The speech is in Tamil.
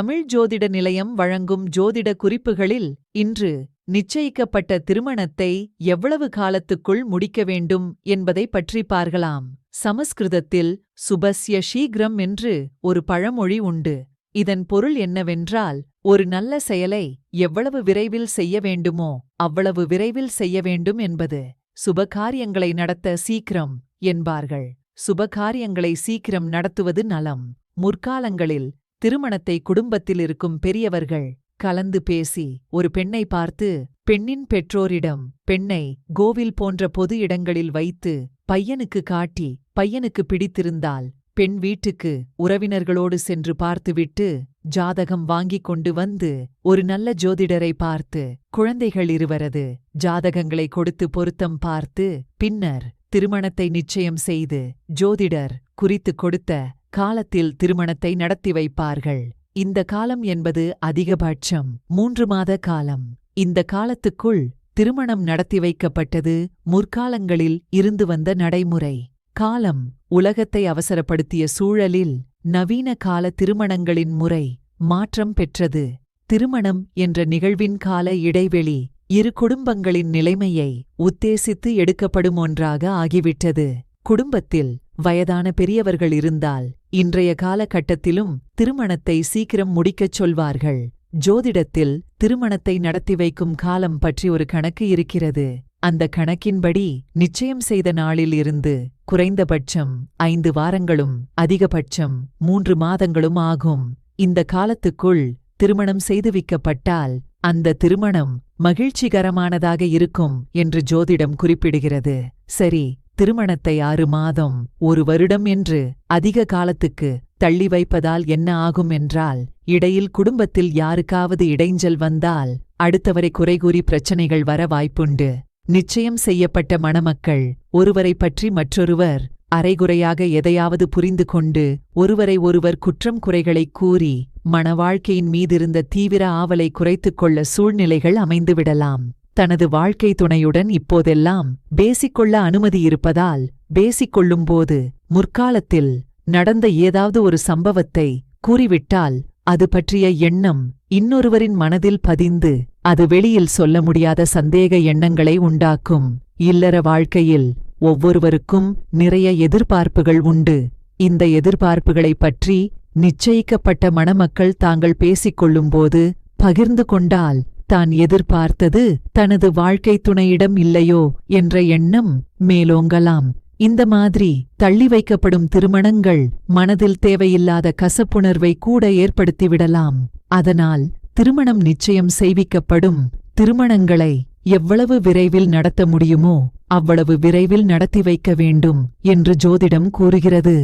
தமிழ் ஜோதிட நிலையம் வழங்கும் ஜோதிட குறிப்புகளில் இன்று நிச்சயிக்கப்பட்ட திருமணத்தை எவ்வளவு காலத்துக்குள் முடிக்க வேண்டும் என்பதை பற்றி பார்க்கலாம். சமஸ்கிருதத்தில் சுபஸ்ய சீக்கிரம் என்று ஒரு பழமொழி உண்டு. இதன் பொருள் என்னவென்றால் ஒரு நல்ல செயலை எவ்வளவு விரைவில் செய்ய வேண்டுமோ அவ்வளவு விரைவில் செய்ய வேண்டும் என்பது. சுபகாரியங்களை நடத்த சீக்கிரம் என்பார்கள். சுபகாரியங்களை சீக்கிரம் நடத்துவது நலம். முற்காலங்களில் திருமணத்தை குடும்பத்தில் இருக்கும் பெரியவர்கள் கலந்து பேசி ஒரு பெண்ணை பார்த்து பெண்ணின் பெற்றோரிடம் பெண்ணை கோவில் போன்ற பொது இடங்களில் வைத்து பையனுக்கு காட்டி பையனுக்கு பிடித்திருந்தால் பெண் வீட்டுக்கு உறவினர்களோடு சென்று பார்த்துவிட்டு ஜாதகம் வாங்கிக் கொண்டு வந்து ஒரு நல்ல ஜோதிடரை பார்த்து குழந்தைகள் இருவரது ஜாதகங்களை கொடுத்து பொருத்தம் பார்த்து பின்னர் திருமணத்தை நிச்சயம் செய்து ஜோதிடர் குறித்து கொடுத்த காலத்தில் திருமணத்தை நடத்தி வைப்பார்கள். இந்த காலம் என்பது அதிகபட்சம் மூன்று மாத காலம். இந்த காலத்துக்குள் திருமணம் நடத்தி வைக்கப்பட்டது முற்காலங்களில் இருந்து வந்த நடைமுறை. காலம் உலகத்தை அவசரப்படுத்திய சூழலில் நவீன கால திருமணங்களின் முறை மாற்றம் பெற்றது. திருமணம் என்ற நிகழ்வின் கால இடைவெளி இரு குடும்பங்களின் நிலைமையை உத்தேசித்து எடுக்கப்படும் ஒன்றாக ஆகிவிட்டது. குடும்பத்தில் வயதான பெரியவர்கள் இருந்தால் இன்றைய காலகட்டத்திலும் திருமணத்தை சீக்கிரம் முடிக்கச் சொல்வார்கள். ஜோதிடத்தில் திருமணத்தை நடத்தி வைக்கும் காலம் பற்றி ஒரு கணக்கு இருக்கிறது. அந்த கணக்கின்படி நிச்சயம் செய்த நாளில் இருந்து குறைந்தபட்சம் ஐந்து வாரங்களும் அதிகபட்சம் மூன்று மாதங்களும் ஆகும். இந்த காலத்துக்குள் திருமணம் செய்து வைக்கப்பட்டால் அந்த திருமணம் மகிழ்ச்சிகரமானதாக இருக்கும் என்று ஜோதிடம் குறிப்பிடுகிறது. சரி திருமணத்தை ஆறு மாதம் ஒரு வருடம் என்று அதிக காலத்துக்கு தள்ளி வைப்பதால் என்ன ஆகும் என்றால் இடையில் குடும்பத்தில் யாருக்காவது இடைஞ்சல் வந்தால் அடுத்தவரை குறைகூறி பிரச்சனைகள் வர வாய்ப்புண்டு. நிச்சயம் செய்யப்பட்ட மணமக்கள் ஒருவரை பற்றி மற்றொருவர் அரைகுறையாக எதையாவது புரிந்து கொண்டு ஒருவரை ஒருவர் குற்றம் குறைகளை கூறி மணவாழ்க்கையின் மீதிருந்த தீவிர ஆவலை குறைத்துக் கொள்ள சூழ்நிலைகள் அமைந்துவிடலாம். தனது வாழ்க்கை துணையுடன் இப்போதெல்லாம் பேசிக்கொள்ள அனுமதி இருப்பதால் பேசிக்கொள்ளும்போது முற்காலத்தில் நடந்த ஏதாவது ஒரு சம்பவத்தை கூறிவிட்டால் அது பற்றிய எண்ணம் இன்னொருவரின் மனதில் பதிந்து அது வெளியில் சொல்ல முடியாத சந்தேக எண்ணங்களை உண்டாக்கும். இல்லற வாழ்க்கையில் ஒவ்வொருவருக்கும் நிறைய எதிர்பார்ப்புகள் உண்டு. இந்த எதிர்பார்ப்புகளைப் பற்றி நிச்சயிக்கப்பட்ட மணமக்கள் தாங்கள் பேசிக்கொள்ளும்போது பகிர்ந்து கொண்டால் தான் எதிர்பார்த்தது தனது வாழ்க்கை துணையிடம் இல்லையோ என்ற எண்ணம் மேலோங்கலாம். இந்த மாதிரி தள்ளி வைக்கப்படும் திருமணங்கள் மனதில் தேவையில்லாத கசப்புணர்வை கூட ஏற்படுத்திவிடலாம். அதனால் திருமணம் நிச்சயம் செய்விக்கப்படும். திருமணங்களை எவ்வளவு விரைவில் நடத்த முடியுமோ அவ்வளவு விரைவில் நடத்தி வைக்க வேண்டும் என்று ஜோதிடம் கூறுகிறது.